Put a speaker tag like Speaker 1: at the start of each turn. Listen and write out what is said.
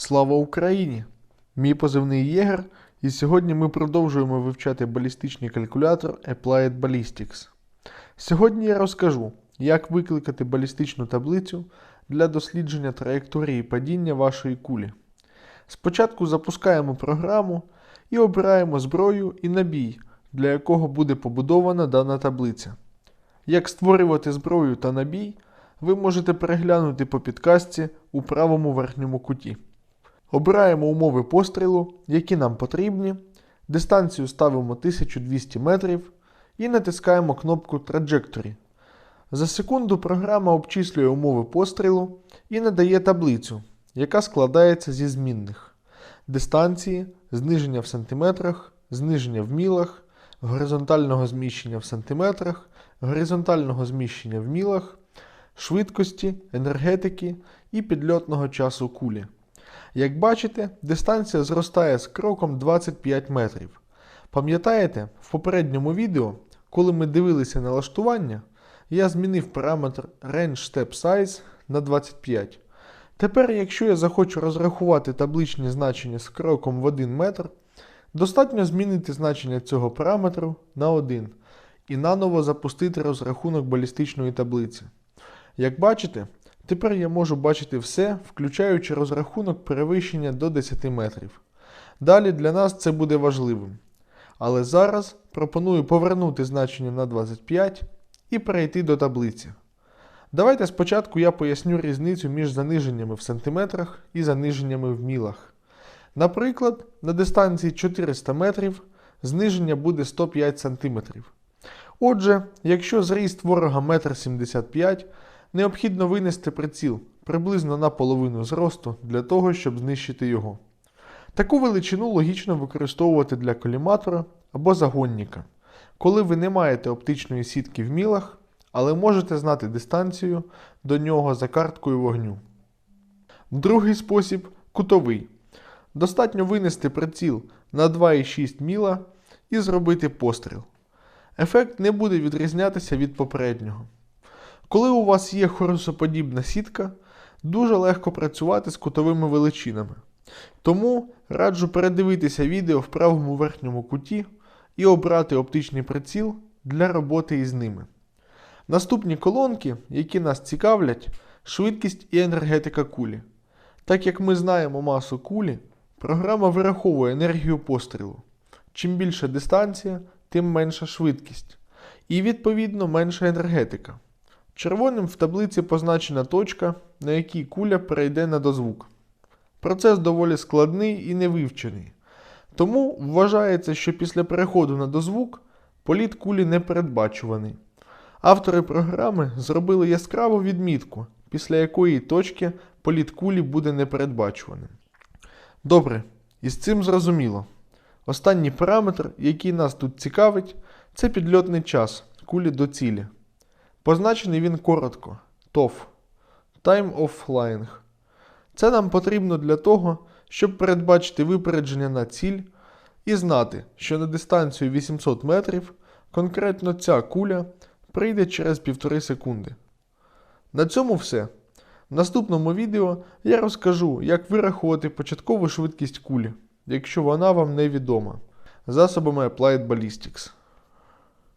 Speaker 1: Слава Україні! Мій позивний Єгер, і сьогодні ми продовжуємо вивчати балістичний калькулятор Applied Ballistics. Сьогодні я розкажу, як викликати балістичну таблицю для дослідження траєкторії падіння вашої кулі. Спочатку запускаємо програму і обираємо зброю і набій, для якого буде побудована дана таблиця. Як створювати зброю та набій, ви можете переглянути по підказці у правому верхньому куті. Обираємо умови пострілу, які нам потрібні. Дистанцію ставимо 1200 метрів і натискаємо кнопку Trajectory. За секунду програма обчислює умови пострілу і надає таблицю, яка складається зі змінних: дистанції, зниження в сантиметрах, зниження в мілах, горизонтального зміщення в сантиметрах, горизонтального зміщення в мілах, швидкості, енергетики і підльотного часу кулі. Як бачите, дистанція зростає з кроком 25 метрів. Пам'ятаєте, в попередньому відео, коли ми дивилися налаштування, я змінив параметр Range Step Size на 25. Тепер, якщо я захочу розрахувати табличні значення з кроком в 1 метр, достатньо змінити значення цього параметру на 1 і наново запустити розрахунок балістичної таблиці. Як бачите, Тепер я можу бачити все, включаючи розрахунок перевищення до 10 метрів. Далі для нас це буде важливим. Але зараз пропоную повернути значення на 25 і перейти до таблиці. Давайте спочатку я поясню різницю між заниженнями в сантиметрах і заниженнями в мілах. Наприклад, на дистанції 400 метрів зниження буде 105 см. Отже, якщо зріст ворога 1,75 м, необхідно винести приціл приблизно на половину зросту для того, щоб знищити його. Таку величину логічно використовувати для коліматора або загонника, коли ви не маєте оптичної сітки в мілах, але можете знати дистанцію до нього за карткою вогню. Другий спосіб кутовий. Достатньо винести приціл на 2,6 міла і зробити постріл. Ефект не буде відрізнятися від попереднього. Коли у вас є хорусоподібна сітка, дуже легко працювати з кутовими величинами. Тому раджу передивитися відео в правому верхньому куті і обрати оптичний приціл для роботи із ними. Наступні колонки, які нас цікавлять, швидкість і енергетика кулі. Так як ми знаємо масу кулі, програма вираховує енергію пострілу. Чим більша дистанція, тим менша швидкість. І відповідно менша енергетика. Червоним в таблиці позначена точка, на якій куля перейде на дозвук. Процес доволі складний і невивчений. Тому вважається, що після переходу на дозвук політ кулі непередбачуваний. Автори програми зробили яскраву відмітку, після якої точки політ кулі буде непередбачуваним. Добре, із цим зрозуміло. Останній параметр, який нас тут цікавить, це підльотний час кулі до цілі. Позначений він коротко TOF Time of Flying. Це нам потрібно для того, щоб передбачити випередження на ціль і знати, що на дистанцію 800 метрів конкретно ця куля прийде через 1,5 секунди. На цьому все. В наступному відео я розкажу, як вирахувати початкову швидкість кулі, якщо вона вам невідома, засобами Applied Ballistics.